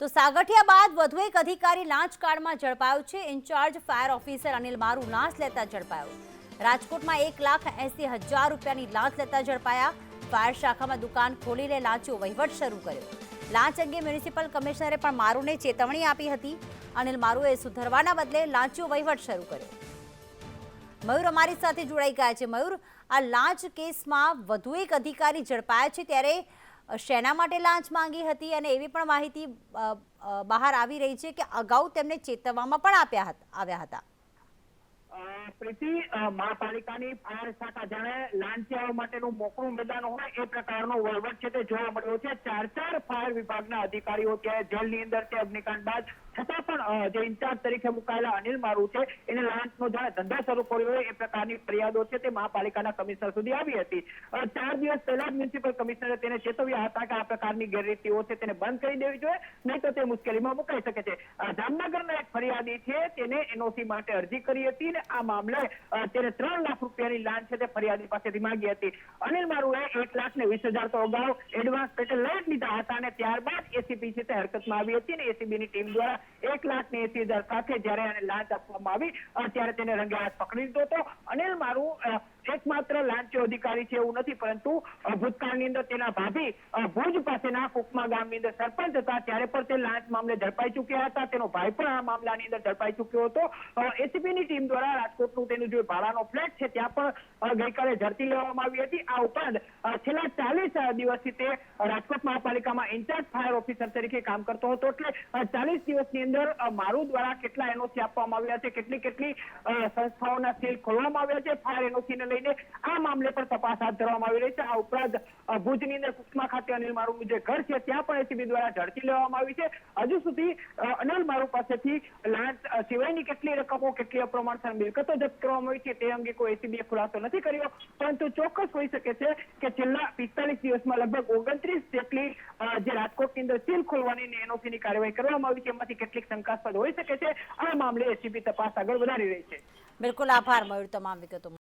તો સાગઠિયા બાદ વધુ એક અધિકારી લાંચ કાર્ડમાં ઝડપાયો છે. ઇન્ચાર્જ ફાયર ઓફિસર અનિલ મારુ લાંચ લેતા ઝડપાયો. રાજકોટમાં એક લાખ એસી હજાર રૂપિયાની લાંચ લેતા ઝડપાયા. ફાયર શાખામાં દુકાન ખોલીને લાંચો વહીવટ શરૂ કર્યો. લાંચ અંગે મ્યુનિસિપલ કમિશનરે પણ મારુને ચેતવણી આપી હતી. અનિલ મારુએ સુધરવાના બદલે લાંચો વહીવટ શરૂ કર્યો. મયુર અમારી સાથે જોડાઈ ગયા છે. મયુર, આ લાંચ કેસમાં વધુ એક અધિકારી ઝડપાયા છે ત્યારે શેના માટે લાંચ માંગી હતી અને એવી પણ માહિતી બહાર આવી રહી છે કે અગાઉ તેમને ચેતવવામાં પણ આપ્યા આવ્યા હતા. પ્રીતિ મહાપાલિકાની ફાયર શાખા જાણે લાંચિયાઓ માટેનું મોકળું મેદાન હોય એ પ્રકારનો વહીવટ છે તે જોવા મળ્યો છે. ચાર ચાર ફાયર વિભાગના અધિકારીઓ ત્યાં જેલની અંદર તે અગ્નિકાંડ બાદ છતાં પણ જે ઇન્ચાર્જ તરીકે મુકાયેલા અનિલ મારુ છે, એને લાંચનો જાણે ધંધા શરૂ કર્યો હોય એ પ્રકારની ફરિયાદો છે તે મહાપાલિકાના કમિશનર સુધી આવી હતી. ચાર દિવસ પહેલા જ મ્યુનિસિપલ કમિશનરે તેને ચેતવ્યા હતા કે આ પ્રકારની ગેરરીતિઓ છે તેને બંધ કરી દેવી જોઈએ, નહીં તો તે મુશ્કેલીમાં મુકાઈ શકે છે. એક ફરિયાદી છે, તેને એનઓસી માટે અરજી કરી હતી ને આ મામલે તેને ત્રણ લાખ રૂપિયાની લાંચ છે તે ફરિયાદી પાસેથી માંગી હતી. અનિલ મારુએ એક લાખ ને વીસ હજાર તો અગાઉ એડવાન્સ પેટે લઈ જ લીધા હતા અને ત્યારબાદ એસીબી છે તે હરકતમાં આવી હતી ને એસીબી ની ટીમ દ્વારા એક લાખ ને એસી હજાર સાથે જ્યારે આને લાંચ આપવામાં આવી ત્યારે તેને રંગે હાથ પકડી લીધો હતો. અનિલ મારુ એકમાત્ર લાંચો અધિકારી છે એવું નથી, પરંતુ ભૂતકાળની અંદર તેના ભાભી ભુજ પાસેના કુકમા ગામની અંદર સરપંચ હતા, ત્યારે પણ તે લાંચ મામલે ઝડપાઈ ચૂક્યા હતા. તેનો ભાઈ પણ આ મામલાની અંદર ઝડપાઈ ચૂક્યો હતો. એસીબીની ટીમ દ્વારા રાજકોટનું તેનું જે ભાડાનો ફ્લેટ છે, ત્યાં પણ ગઈકાલે ઝડપી લેવામાં આવી હતી. આ ઉપરાંત છેલ્લા ચાલીસ દિવસથી તે રાજકોટ મહાપાલિકામાં ઇન્ચાર્જ ફાયર ઓફિસર તરીકે કામ કરતો હતો. એટલે ચાલીસ દિવસની અંદર મારું દ્વારા કેટલા એનઓસી આપવામાં આવ્યા છે, કેટલી કેટલી સંસ્થાઓના સીલ ખોલવામાં આવ્યા છે, ફાયર એનઓસીને લઈને આ મામલે પણ તપાસ હાથ ધરવામાં આવી રહી છે. આ ઉપરાંત ભુજની અંદર કુકમા ખાતે અનિલ મારું જે ઘર છે, ત્યાં પણ એસીબી દ્વારા ઝડપી લેવામાં આવી છે. હજુ સુધી અનિલ મારુ પાસેથી લાંચ સિવાયની કેટલી રકમો, કેટલી અપ્રમાણસર મિલકતો જપ્ત કરવામાં આવી છે તે અંગે કોઈ એસીબીએ ખુલાસો નથી કર્યો, પરંતુ ચોક્કસ હોઈ શકે છે કે છેલ્લા પિસ્તાલીસ દિવસમાં લગભગ ઓગણત્રીસ જેટલી જે રાજકોટની અંદર સીલ ખોલવાની એનઓસીની એનઓસી કાર્યવાહી કરવામાં આવી છે, એમાંથી કેટલીક શંકાસ્પદ હોઈ શકે છે. આ મામલે એસીબી તપાસ આગળ વધારી રહી છે. બિલકુલ આભાર, મયુર, તમામ વિગતો